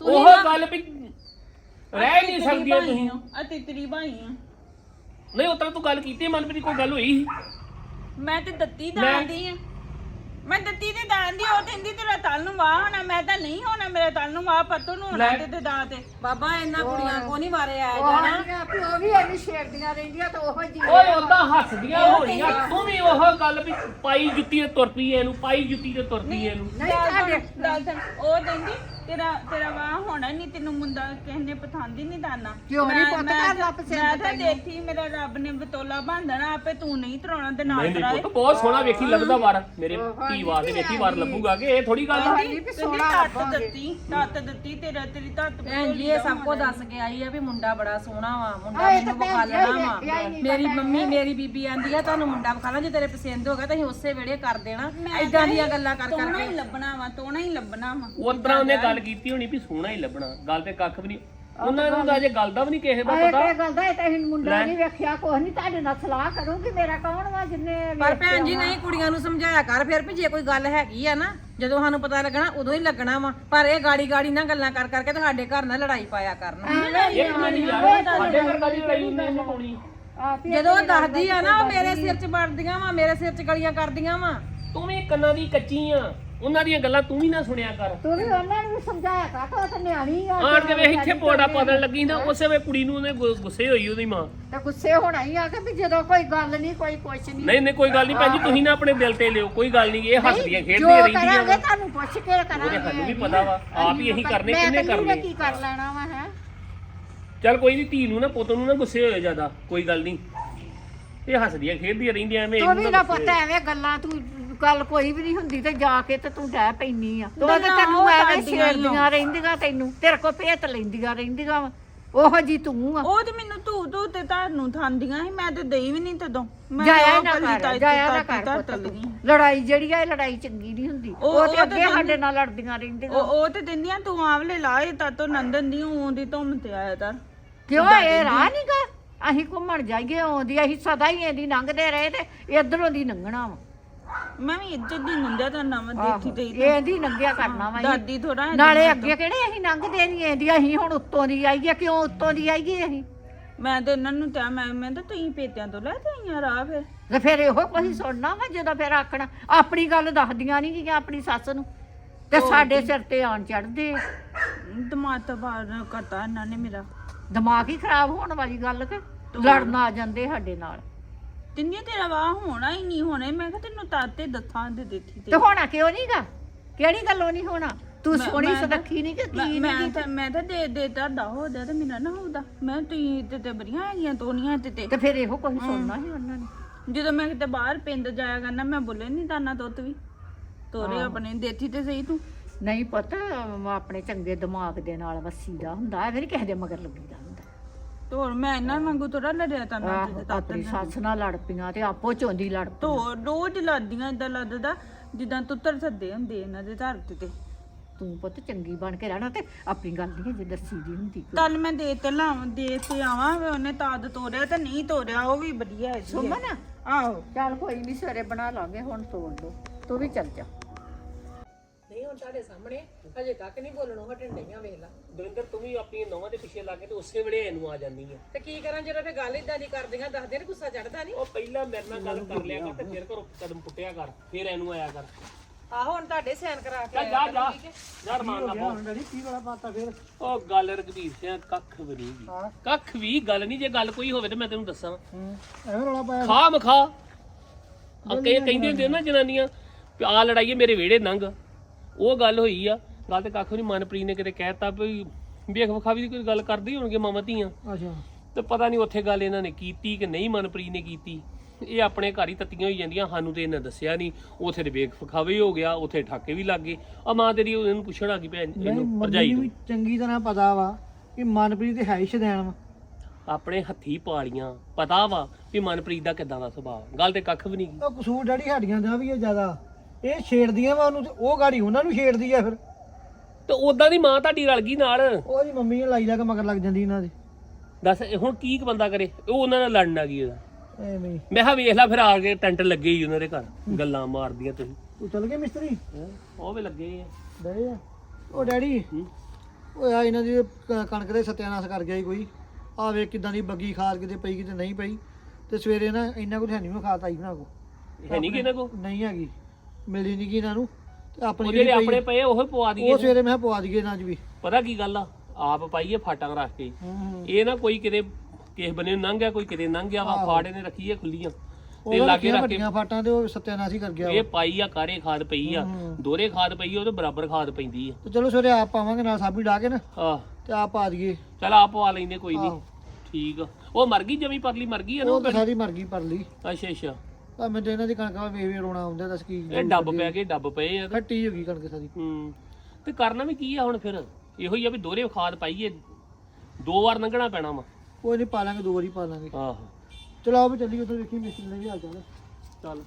D: ਤੁਸੀਂ
H: ਉਹ
D: ਨਾ-
H: ਗੱਲ ਵੀ ਰਹਿ ਨਹੀਂ ਸਕਦੀਆਂ ਤੁਸੀਂ।
G: ਆ ਤਿਤਰੀ ਭਾਈ ਆ
H: ਨਹੀਂ ਉਤਰਾ ਤੂੰ ਗੱਲ ਕੀਤੀ ਮਨਪ੍ਰੀਤ ਕੋਈ ਗੱਲ ਹੋਈ ਸੀ?
G: ਮੈਂ ਤੇ ਦਿੱਤੀ ਦਾਂਦੀ ਆ। ਮੈਂ ਦਿੱਤੀ ਤੇ ਦਾਂਦੀ ਉਹ ਕਹਿੰਦੀ ਤੇਰਾ ਤਲ ਨੂੰ ਵਾਹ ਹੋਣਾ ਮੈਂ ਤਾਂ ਨਹੀਂ ਹੋਣਾ ਮੇਰੇ ਤਲ ਨੂੰ ਵਾਹ ਪੱਤੋ ਨੂੰ ਹੋਣਾ ਤੇ ਤੇ ਦਾਂ ਤੇ।
D: ਬਾਬਾ ਇਹਨਾਂ ਕੁੜੀਆਂ ਕੋ ਨਹੀਂ ਮਾਰੇ ਆ
F: ਵੀ ਉਹ ਵੀ ਇਹਨੂੰ ਛੇੜਦੀਆਂ ਰਹਿੰਦੀਆਂ ਤੇ ਉਹੋ ਜੀ
H: ਓਏ ਉਦਾਂ ਹੱਸਦੀਆਂ ਹੋਣੀਆਂ ਤੂੰ ਵੀ ਉਹ ਗੱਲ ਵੀ ਪਾਈ ਜੁੱਤੀ ਤੇ ਤੁਰ ਪਈ ਇਹਨੂੰ ਪਾਈ ਜੁੱਤੀ ਤੇ ਤੁਰ ਪਈ ਇਹਨੂੰ।
F: ਨਹੀਂ ਤੁਹਾਡੇ
G: ਉਹ ਕਹਿੰਦੀ ਤੇਰਾ ਤੇਰਾ ਵਾਹ ਹੋਣਾ ਨਹੀਂ ਤੈਨੂੰ ਮੁੰਡਾ ਕਿਸੇ ਨੇ ਪਸੰਦ ਹੀ ਨਹੀਂ ਦਾਨਾ
F: ਕਿਉਂ ਨੀ ਪੁੱਤ ਕਰਨਾ ਪਸੰਦ
G: ਮੈਂ ਤਾਂ ਦੇਖੀ ਮੇਰਾ ਰੱਬ ਨੇ ਬਤੋਲਾ ਬਾਂਧਣਾ ਆਪੇ ਤੂੰ ਨਹੀਂ ਤਰਾਉਣਾ ਤੇ ਨਾ
H: ਨਹੀਂ ਨਹੀਂ
G: ਤਰਾਏ।
H: ਪੁੱਤ ਬਹੁਤ ਸੋਹਣਾ ਵੇਖੀ ਲੱਭਦਾ ਵਾਰ। ਮੇਰੇ ਧੀ ਵਾਸਤੇ ਵੇਖੀ ਵਾਰ ਲੱਭੂਗਾ ਕਿ ਇਹ ਥੋੜੀ ਗੱਲ ਆ?
G: ਕਹਿੰਦੀ ਤੱਤ ਦਿੱਤੀ ਤੱਤ ਦਿੱਤੀ ਤੇਰਾ ਤੇਰੀ ਤੱਤ
D: ਭੈਣ ਜੀ ਇਹ ਸਭ ਕੁਝ ਦੱਸ ਕੇ ਆਈ ਆ ਵੀ ਮੁੰਡਾ ਬੜਾ ਸੋਹਣਾ ਵਾ ਮੁੰਡਾ ਮੈਨੂੰ ਵਿਖਾ ਲੈਣਾ ਵਾ। ਮੇਰੀ ਮੰਮੀ ਮੇਰੀ ਬੀਬੀ ਆਂਦੀ ਆ ਤੁਹਾਨੂੰ ਮੁੰਡਾ ਵਿਖਾ ਲਾਂ ਜੇ ਤੇਰੇ ਪਸੰਦ ਹੋ ਗਿਆ ਤਾਂ ਅਸੀਂ ਉਸੇ ਵੇਲੇ ਕਰ ਦੇਣਾ। ਐਦਾਂ ਦੀਆਂ ਗੱਲਾਂ ਕਰ
G: ਤੋਣਾ
D: ਕਰਕੇ
G: ਹੀ ਲੱਭਣਾ ਵਾ ਤੋਣਾ ਹੀ ਲੱਭਣਾ ਵਾ।
H: ਉਸ ਤਰ੍ਹਾਂ ਉਹਨੇ ਗੱਲ ਕੀਤੀ ਹੋਣੀ ਵੀ ਸੋਹਣਾ ਹੀ ਲੱਭਣਾ ਗੱਲ ਤੇ ਕੱਖ ਵੀ ਨਹੀਂ। ਉਹਨਾਂ ਨੂੰ ਤਾਂ ਅਜੇ ਗੱਲ ਦਾ ਵੀ ਨਹੀਂ ਕਿਸੇ ਦਾ
F: ਇਹ
H: ਪਤਾ।
F: ਇਹ ਗੱਲ ਦਾ ਇਹ ਤਾਂ ਅਸੀਂ ਮੁੰਡਾ ਨਹੀਂ ਵੇਖਿਆ ਕੁਛ ਨਹੀਂ ਤੁਹਾਡੇ ਨਾਲ ਸਲਾਹ ਕਰੂੰਗੀ ਮੇਰਾ ਕੌਣ ਵਾ ਜਿੰਨੇ
D: ਪਰ ਭੈਣ ਜੀ ਨਹੀਂ ਕੁੜੀਆਂ ਨੂੰ ਸਮਝਾਇਆ ਕਰ ਫਿਰ ਵੀ ਜੇ ਕੋਈ ਗੱਲ ਹੈਗੀ ਆ ਨਾ ਜਦੋਂ ਸਾਨੂੰ ਪਤਾ ਲੱਗਣਾ ਉਦੋਂ ਹੀ ਲੱਗਣਾ ਵਾ। ਪਰ ਇਹ ਗਾੜੀ ਗਾੜੀ ਨਾਲ ਗੱਲਾਂ ਕਰ ਕਰਕੇ ਤੁਹਾਡੇ ਘਰ ਨਾਲ ਲੜਾਈ ਪਾਇਆ ਕਰਨ।
H: ਇੱਕ ਮਿੰਟ ਯਾਰ ਸਾਡੇ ਘਰ
D: ਜਦੋਂ ਉਹ ਦੱਸਦੀ ਆ ਨਾ ਉਹ ਮੇਰੇ ਸਿਰ 'ਚ ਵੜਦੀਆਂ ਵਾ ਮੇਰੇ ਸਿਰ 'ਚ ਗਲੀਆਂ ਕਰਦੀਆਂ ਵਾ।
H: ਤੂੰ ਵੀ ਕੰਨਾਂ ਦੀ ਕੱਚੀ ਆ। ਉਹਨਾਂ ਦੀਆਂ ਗੱਲਾਂ ਤੂੰ ਵੀ ਨਾ ਸੁਣਿਆ ਕਰ।
F: ਤੂੰ ਵੀ ਉਹਨਾਂ ਨੂੰ ਸਮਝਾਇਆ ਕਰ ਉਹ ਤਾਂ ਨਿਆਣੀ ਆ
H: ਆਣ ਕੇ ਵੇਖ ਇੱਥੇ ਪੋੜਾ ਪਾਦਣ ਲੱਗੀ ਨਾ ਉਸੇ ਵੇ ਕੁੜੀ ਨੂੰ ਉਹਨੇ ਗੁ- ਗੁੱਸੇ ਹੋਈ ਉਹਦੀ ਮਾਂ।
F: ਤੇ ਗੁੱਸੇ ਹੋਣਾ ਹੀ ਆ ਕਿ ਵੀ ਜਦੋਂ ਕੋਈ ਗੱਲ ਨਹੀਂ ਕੋਈ ਕੁਛ ਨਹੀਂ।
H: ਨਹੀਂ ਨਹੀਂ ਕੋਈ ਗੱਲ ਨਹੀਂ ਭੈਣ ਜੀ ਤੁਸੀਂ ਨਾ ਆਪਣੇ ਦਿਲ ਤੇ ਲਿਓ ਕੋਈ ਗੱਲ ਨਹੀਂ ਇਹ ਹੱਸਦੀਆਂ
F: ਜੋ
H: ਖੇਡਦੀਆਂ ਰਹਿੰਦੀਆਂ
F: ਕਰਾਂਗੇ
H: ਵਾ।
F: ਤੁਹਾਨੂੰ ਪੁੱਛ ਕੇ ਕਰਾਂਗੇ
H: ਸਾਨੂੰ ਵੀ ਪਤਾ ਵਾ ਆਪ ਹੀ ਇਹੀ ਕਰਨੇ
F: ਮੈਂ
H: ਕਿੰਨੇ
F: ਤਾਂ ਨਹੀਂ
H: ਕਰਨੇ।
F: ਕੀ ਕਰ ਲੈਣਾ ਵਾ ਹੈ?
H: ਚੱਲ ਕੋਈ ਨਹੀਂ ਧੀ ਨੂੰ ਨਾ ਪੁੱਤ ਨੂੰ ਨਾ ਗੁੱਸੇ ਹੋਏ ਜ਼ਿਆਦਾ ਕੋਈ ਗੱਲ ਨਹੀਂ। ਇਹ ਹੱਸਦੀਆਂ ਖੇਡਦੀਆਂ ਰਹਿੰਦੀਆਂ ਐਵੇਂ
F: ਤੂੰ
H: ਇਹਨੂੰ
F: ਵੀ
H: ਨਾ
F: ਨਾ
H: ਗੁੱਸੇ
F: ਪਤਾ ਐਵੇਂ ਗੱਲਾਂ ਤੂੰ ਗੱਲ ਕੋਈ ਵੀ ਨਹੀਂ ਹੁੰਦੀ ਤੇ ਜਾ ਕੇ ਤੇ ਤੂੰ ਡੈ ਪੈਣੀ ਆ। ਤੂੰ ਤੇ
G: ਗੱਲਾਂ
F: ਤੈਨੂੰ
G: ਉਹ
F: ਐਵੇਂ
G: ਕਰਦੀਆਂ
F: ਛੇੜਦੀਆਂ ਰਹਿੰਦੀਆਂ ਤੈਨੂੰ। ਤੇਰੇ ਕੋ ਭੇਤ ਲੈਂਦੀਆਂ ਰਹਿੰਦੀਆਂ ਵਾ। ਉਹੋ ਜੀ ਤੂੰ ਆ।
G: ਉਹ ਤੇ ਮੈਨੂੰ ਧੂ ਧੂ ਤੇ ਤੁਹਾਨੂੰ ਥਾਂਦੀਆਂ ਸੀ ਮੈਂ ਤੇ ਦੇਈ ਵੀ ਨਹੀਂ ਤਦੋਂ। ਮੈਂ
F: ਜਾਇਆ ਨਾ
G: ਕੱਲੀ
F: ਕਰ ਜਾਇਆ ਨਾ ਕਰ ਪੁੱਤ ਤੂੰ। ਲੜਾਈ ਜਿਹੜੀ ਆ ਇਹ ਲੜਾਈ ਚੰਗੀ ਨਹੀਂ ਹੁੰਦੀ।
G: ਉਹ-
F: ਉਹ ਤੇ
G: ਉਹ
F: ਅੱਗੇ ਸਾਡੇ ਨਾਲ ਲੜਦੀਆਂ ਰਹਿੰਦੀਆਂ।
G: ਉਹ ਉਹ ਤੇ ਦਿੰਦੀਆਂ ਤੂੰ ਆਵਲੇ ਲਾਏ ਤਾਂ ਤੋ ਨੰਦਨ ਦੀ ਊਂ ਦੀ ਧੁੰਮ ਤੇ ਆਇਆ ਤਾਂ।
F: ਕਿਉਂ ਇਹ ਰਾਹ ਨਹੀਂਗਾ ਅਸੀਂ ਘੁੰਮਣ ਜਾਈਏ ਆਉਂਦੀ ਅਸੀਂ ਸਦਾ ਹੀ ਇਹਦੀ ਲੰਘਦੇ ਰਹੇ ਤੇ ਇਧਰੋਂ ਦੀ ਲੰਘਣਾ ਵਾ।
G: ਮੈਂ ਵੀ ਇੱਜ਼ਤ ਦੀ ਨੰਦਿਆ ਤਾਂ ਨਾਮ ਦੇਖੀ ਤੇ।
F: ਇਹਦੀ ਲੰਘਿਆ ਕਰਨਾ ਵਾ।
G: ਦਾਦੀ ਥੋੜਾ
F: ਨਾਲੇ ਅੱਗੇ ਕਿਹੜੇ ਅਸੀਂ ਲੰਘਦੇ ਨਹੀਂ ਇਹਦੀ ਅਸੀਂ ਹੁਣ ਉੱਤੋਂ ਦੀ ਆਈਏ ਕਿਉਂ ਉੱਤੋਂ ਦੀ ਆਈਏ ਅਸੀਂ?
G: ਮੈਂ ਤੇ ਇਹਨਾਂ ਨੂੰ ਤਾਂ ਮੈਂ ਮੈਂ ਤਾਂ ਤੁਸੀਂ ਪੇਤਿਆਂ ਤੋਂ ਲੈ ਤੇ ਆਈਆਂ ਰਾਹ ਫਿਰ।
F: ਤੇ ਫਿਰ ਇਹੋ ਕੋਈ ਸੁਣਨਾ ਵਾ ਜਦੋਂ ਫਿਰ ਆਖਣਾ ਆਪਣੀ ਗੱਲ ਦੱਸਦੀਆਂ ਨਹੀਂ ਕਿ ਆਪਣੀ ਸੱਸ ਨੂੰ। ਤੇ ਸਾਡੇ ਸਿਰ ਤੇ ਆਣ ਚੜਦੇ
G: ਦਿਮਾਗ ਤੋਂ ਬਾਹਰ ਕਰਤਾ ਇਹਨਾਂ ਨੇ ਮੇਰਾ।
F: ਦਿਮਾਗ ਹੀ ਖਰਾਬ ਹੋਣ ਵਾਲੀ ਗੱਲ ਕਿ ਲੜਨ ਆ ਜਾਂਦੇ ਸਾਡੇ ਨਾਲ।
G: ਤਿੰਨੇ ਤੇਰਾ ਵਾਹ ਹੋਣਾ ਹੀ ਨਹੀਂ ਹੋਣਾ ਮੈਂ ਕਿਹਾ ਤੈਨੂੰ ਤਾਤੇ ਦੱਸਾਂ ਦੇ ਦਿੱਤੀ
F: ਤੇ।
G: ਤੇ
F: ਹੋਣਾ ਕਿਉਂ ਨਹੀਂਗਾ? ਕਿਹੜੀ ਗੱਲੋਂ ਨਹੀਂ ਹੋਣਾ? ਤੂੰ
G: ਮੈਂ-
F: ਸੋਹਣੀ
G: ਮੈਂ ਤਾਂ-
F: ਨਹੀਂ ਕਿ
G: ਮੈਂ
F: ਕੀ
G: ਮੈਂ
F: ਨਹੀਂ
G: ਤਾਂ ਮੈਂ ਤਾਂ ਦੇ ਦੇ ਤੁਹਾਡਾ ਹੋਦਾ ਤੇ ਮੇਰਾ ਨਾ ਹੋਦਾ ਮੈਂ ਤੁਸੀਂ ਤੇ ਤੇ ਬਰੀਆਂ ਹੈਗੀਆਂ ਤੋਨੀਆਂ ਤੇ ਤੇ।
F: ਤੇ ਫਿਰ ਇਹੋ ਕੋਈ ਸੁਣਨਾ ਹੀ ਉਹਨਾਂ ਨੇ।
G: ਜਦੋਂ ਮੈਂ ਕਿਤੇ ਬਾਹਰ ਪਿੰਡ ਜਾਇਆ ਕਰਨਾ ਮੈਂ ਬੋਲੇ ਨਹੀਂ ਤਾਨਾ ਤੁੱਤ ਵੀ। ਤੋਰੇ ਆਪਣੇ ਦੇਤੀ ਤੇ ਸਹੀ ਤੂੰ।
F: ਨਹੀਂ ਪਤਾ ਆਪਣੇ ਚੰਗੇ ਦਿਮਾਗ ਦੇ ਨਾਲ ਵਸੀਦਾ ਹੁੰਦਾ ਐਵੇਂ ਨਹੀਂ ਕਿਸੇ ਦੇ ਮਗਰ ਲੱਗੀਦਾ। ਹੁੰਦਾ
G: ਤੋਰ ਮੈਂ ਇਹਨਾਂ ਵਾਂਗੂ ਥੋੜਾ ਲੜਿਆ ਤਾਨਾ
F: ਆਹੋ,
G: ਤੇ
F: ਆਪਣੀ ਸੱਸ ਨਾਲ ਲੜ ਪਈਆਂ ਤੇ ਆਪੋ ਚੋਂਦੀ ਲੜ ਪਈਆਂ।
G: ਤੋ ਰੋਜ਼ ਲੜਦੀਆਂ ਇਦਾਂ ਲੱਦਦਾ ਜਿੱਦਾਂ ਤੁੱਤਰ ਸੱਦੇ ਹੁੰਦੇ ਇਹਨਾਂ ਦੇ ਧਰ ਤੇ। ਤੇ
F: ਤੂੰ ਪੁੱਤ ਚੰਗੀ ਬਣ ਕੇ ਰਹਿਣਾ ਤੇ ਆਪਣੀ ਗੱਲ ਨਹੀਂ ਜੇ ਦੱਸੀ ਦੀ ਹੁੰਦੀ ਕੋਈ।
G: ਕੱਲ ਮੈਂ ਦੇ ਤੇ ਲਾਵਾਂ ਦੇ ਤੇ ਆਵਾਂ ਵੀ ਉਹਨੇ ਤਾਦ ਤੋਰਿਆ ਤੇ ਨਹੀਂ ਤੋਰਿਆ ਉਹ ਵੀ ਵਧੀਆ ਹੈ।
F: ਸੁਮਨ?
G: ਆਹੋ।
F: ਚੱਲ ਕੋਈ ਨਹੀਂ ਸਵੇਰੇ ਬਣਾ ਲਾਂਗੇ ਹੁਣ ਤੋੜ ਲਓ ਤੂੰ ਵੀ ਚੱਲ ਜਾ।
D: ਹੁਣ ਤੁਹਾਡੇ ਸਾਹਮਣੇ ਅਜੇ ਤੱਕ ਨਹੀਂ ਬੋਲਣੋਂ ਹਟਣ ਡਈਆਂ ਵੇਖ ਲਾ।
H: ਦਵਿੰਦਰ ਤੂੰ ਵੀ ਆਪਣੀ ਨੌਵਾਂ ਦੇ ਪਿੱਛੇ ਲੱਗ ਕੇ ਤੇ ਉਸੇ ਵੇਲੇ ਇਹਨੂੰ ਆ ਜਾਂਦੀ ਆ।
D: ਤੇ ਕੀ ਕਰਾਂ ਜਦੋਂ ਫੇ ਗੱਲ ਇਦਾਂ ਦੀ ਕਰਦੀਆਂ ਦੱਸਦੇ ਨੇ ਗੁੱਸਾ ਚੜਦਾ ਨਹੀਂ
H: ਉਹ ਪਹਿਲਾਂ ਮੇਰੇ ਨਾਲ ਗੱਲ ਕਰ ਲਿਆ ਕਰ ਤੇ ਫਿਰ ਘਰੋਂ ਕਦਮ ਪੁੱਟਿਆ ਕਰ ਫਿਰ ਇਹਨੂੰ ਆਇਆ ਕਰ।
D: ਆਹੋ ਹੁਣ ਤੁਹਾਡੇ ਸੈਨ ਕਰਾ ਕੇ
H: ਜਾ ਜਾ। ਜਾ ਰਮਾਨ ਨਾ ਪਾਓ
E: ਕੀ ਵਾਲਾ ਬਾਤਾਂ ਫਿਰ?
H: ਉਹ ਗੱਲ ਰਗਵੀਰ ਸਿੰਘ ਕੱਖ ਵੀ ਨਹੀਂ ਗੀ। ਕੱਖ ਵੀ ਗੱਲ ਨਹੀਂ ਜੇ ਗੱਲ ਕੋਈ ਹੋਵੇ ਤੇ ਮੈਂ ਤੈਨੂੰ ਦੱਸਾਂ।
E: ਐਵੇਂ ਰੌਲਾ ਪਾਇਆ
H: ਖਾ ਮਖਾ। ਅੱਕੇ ਕਹਿੰਦੇ ਹੁੰਦੇ ਨਾ ਜਨਾਨੀਆਂ ਵੀ ਆ ਲੜਾਈਏ ਮੇਰੇ ਵਿਹੜੇ ਨੰਗ। ਉਹ ਗੱਲ ਹੋਈ ਆ ਗੱਲ ਤੇ ਕੱਖ ਨਹੀਂ ਮਨਪ੍ਰੀਤ ਨੇ ਕਿਤੇ ਕਹਿਤਾ ਵੀ ਵੇਖ ਵਿਖਾਵੀ ਦੀ ਕੋਈ ਗੱਲ ਕਰਦੀ ਹੋਣਗੇ ਮਾਮਾ ਧੀਆਂ।
E: ਅੱਛਾ।
H: ਤੇ ਪਤਾ ਨਹੀਂ ਉੱਥੇ ਗੱਲ ਇਹਨਾਂ ਨੇ ਕੀਤੀ ਕਿ ਨਹੀਂ ਮਨਪ੍ਰੀਤ ਨੇ ਕੀਤੀ। ਇਹ ਆਪਣੇ ਘਰ ਹੀ ਤੱਤੀਆਂ ਹੋਈ ਜਾਂਦੀਆਂ ਸਾਨੂੰ ਤੇ ਇਹਨਾਂ ਦੱਸਿਆ ਨਹੀਂ ਉਥੇ ਤੇ ਵੇਖ ਵਿਖਾਵੇ ਹੋ ਗਿਆ ਉਥੇ ਠਾਕੇ ਵੀ ਲੱਗ ਗਏ। ਆ ਮਾਂ ਤੇਰੀ ਇਹਨੂੰ ਪੁੱਛਣ ਆ ਗਈ ਭੈਣ ਇਹਨੂੰ ਭਰਜਾਈ ਨੂੰ
I: ਚੰਗੀ ਤਰ੍ਹਾਂ ਪਤਾ ਵਾ ਕਿ ਮਨਪ੍ਰੀਤ ਹੈ ਹੀ ਸ਼ਦੈਣ ਵਾ।
H: ਆਪਣੇ ਹੱਥੀ ਪਾਲੀਆਂ ਪਤਾ ਵਾ ਵੀ ਮਨਪ੍ਰੀਤ ਦਾ ਕਿਦਾਂ ਦਾ ਸੁਭਾਅ। ਗੱਲ ਤੇ ਕੱਖ ਵੀ ਨਹੀਂ
I: ਉਹ ਕਸੂਰ ਡੈਡੀ ਸਾਡੀਆਂ ਦਾ ਵੀ ਹੈ ਜ਼ਿਆਦਾ। ਇਹ ਛੇੜਦੀਆਂ ਵਾ ਉਹਨੂੰ ਤੇ ਉਹ ਗਾੜੀ ਉਹਨਾਂ ਨੂੰ ਛੇੜਦੀ ਆ ਫਿਰ।
H: ਤੇ ਉਦਾਂ ਦੀ ਮਾਂ ਤੁਹਾਡੀ ਰਲ ਗਈ ਨਾਲ?
I: ਉਹਦੀ ਮੰਮੀ ਨੇ ਲਾਈ ਲਾ ਕੇ ਮਗਰ ਲੱਗ ਜਾਂਦੀ ਇਹਨਾਂ ਦੇ।
H: ਦੱਸ ਇਹ ਹੁਣ ਕੀ ਕੁ ਬੰਦਾ ਕਰੇ? ਉਹ ਉਹਨਾਂ ਨਾਲ ਲੜਨ ਆ ਗਈ ਉਹਦਾ।
I: ਐਵੇਂ। ਹੀ।
H: ਮੈਂ ਕਿਹਾ ਵੇਖ ਲੈ ਫਿਰ ਆ ਕੇ ਟੈਂਟ ਲੱਗੇ ਹੀ ਉਹਨਾਂ ਦੇ ਘਰ ਗੱਲਾਂ ਮਾਰਦੀਆਂ ਤੁਸੀਂ।
I: ਤੂੰ ਚੱਲ ਗਿਆ ਮਿਸਤਰੀ?
H: ਹੈਂ? ਉਹ ਵੀ ਲੱਗੇ ਆ।
I: ਡਰੇ ਆ ਉਹ ਡੈਡੀ
H: ਹੂੰ।
I: ਉਹ ਆ ਇਹਨਾਂ ਦੀ ਕ- ਕਣਕ ਦੇ ਸਤਿਆਨਾਸ਼ ਕਰ ਗਿਆ ਸੀ ਕੋਈ। ਆ ਵੇਖ ਕਿਦਾਂ ਦੀ ਬੱਗੀ ਖਾਦ ਕਿਤੇ ਪਈ ਕਿਤੇ ਨਹੀਂ ਪਈ। ਤੇ ਸਵੇਰੇ ਨਾ ਇੰਨਾ ਕੁਝ ਹੈ ਨਹੀਂ ਮੈਂ ਖਾਤ ਆਈ ਬਣਾ ਕੋ
H: ਹੈ ਨਹੀਂ ਕਿਹਨਾਂ ਕੋ
I: ਨਹੀਂ ਹੈਗੀ। ਮਿਲੀ ਨਹੀਂ ਗੀ ਇਹਨਾਂ ਨੂੰ। ਤੇ ਆਪਣੀ
H: ਉਹ ਜਿਹੜੇ
I: ਜਿਹੜੀ
H: ਆਪਣੇ
I: ਪਈ
H: ਪਏ ਉਹ ਪਵਾ ਦਈਏ।
I: ਉਹ ਸਵੇਰੇ ਮੈਂ ਕਿਹਾ ਪਵਾ ਦਈਏ ਇਹਨਾਂ 'ਚ ਵੀ।
H: ਪਤਾ ਕੀ ਗੱਲ ਆ? ਆਪ ਪਾਈਏ ਫਾਟਾਂ ਰੱਖ ਕੇ।
I: ਹੂੰ ਹੂੰ।
H: ਇਹ ਨਾ ਕੋਈ ਕਿਤੇ ਕਿਸੇ ਬਨੇ ਨੂੰ ਲੰਘ ਗਿਆ ਕੋਈ ਕਿਤੇ ਲੰਘ ਗਿਆ ਵਾ ਫਾੜੇ ਨੇ ਰੱਖੀ ਆ ਖੁੱਲੀਆਂ। ਤੇ
I: ਉਹ
H: ਲਾਗੇ
I: ਰੱਖੀਆਂ
H: ਰੱਖ ਕੇ
I: ਵੱਡੀਆਂ ਫਾਟਾਂ ਤੇ ਉਹ ਸਤਿਆਨਾਸ਼ ਹੀ ਕਰ ਗਿਆ
H: ਇਹ ਪਾਈ ਆ ਕਾਰੇ ਖਾਦ ਪਈ ਆ? ਦੋਰੇ ਖਾਦ ਪਈ ਆ ਉਹ ਤੇ ਬਰਾਬਰ ਖਾਦ ਪੈਂਦੀ ਆ।
I: ਤੇ ਚਲੋ ਸਵੇਰੇ ਆਪ ਪਾਵਾਂਗੇ ਨਾਲ ਸਾਬੀ ਡਾ ਕੇ ਨਾ।
H: ਆਹ।
I: ਤੇ ਆਪ ਪਾ ਦਈਏ।
H: ਚਲ ਆਪ ਪਵਾ ਲੈਂਦੇ ਕੋਈ ਨਹੀਂ
I: ਆਹੋ।
H: ਠੀਕ ਆ। ਉਹ ਮਰ ਗਈ ਜਮੀ ਪਰਲੀ ਮਰ ਗਈ ਆ ਨਾ
I: ਉਹ ਸਾਰੀ ਮਰ ਗਈ ਪਰ ਲਈ
H: ਅੱਛਾ ਅੱਛਾ।
I: ਆ ਮੈਨੂੰ ਇਹਨਾਂ ਦੀ ਕਣਕਾਂ ਵੇਖ ਵੇ ਰੋਣਾ ਆਉਂਦਾ ਦੱਸ ਕੀ
H: ਇਹ ਡੱਬ ਪੈ ਗਏ ਡੱਬ ਪਏ ਆ
I: ਖੱਟੀ ਹੋ ਗਈ ਕਣਕ ਸਾਡੀ
H: ਹੂੰ। ਤੇ ਕਰਨਾ ਵੀ ਕੀ ਆ ਹੁਣ ਫਿਰ? ਇਹੋ ਹੀ ਆ ਵੀ ਦੋਹਰੇ ਖਾਦ ਪਾਈਏ। ਦੋ ਵਾਰ ਲੰਘਣਾ ਪੈਣਾ ਵਾ।
I: ਕੋਈ ਨਹੀਂ ਪਾ ਲਾਂਗੇ ਦੋ ਵਾਰੀ ਪਾ ਲਾਂਗੇ।
H: ਆਹੋ।
I: ਚਲੋ ਆਓ ਵੀ ਚੱਲੀਏ ਉਧਰ ਦੇਖੀ ਮਿਸਤਰੀ ਦਾ ਵੀ ਹਾਲ
H: ਚੱਲ।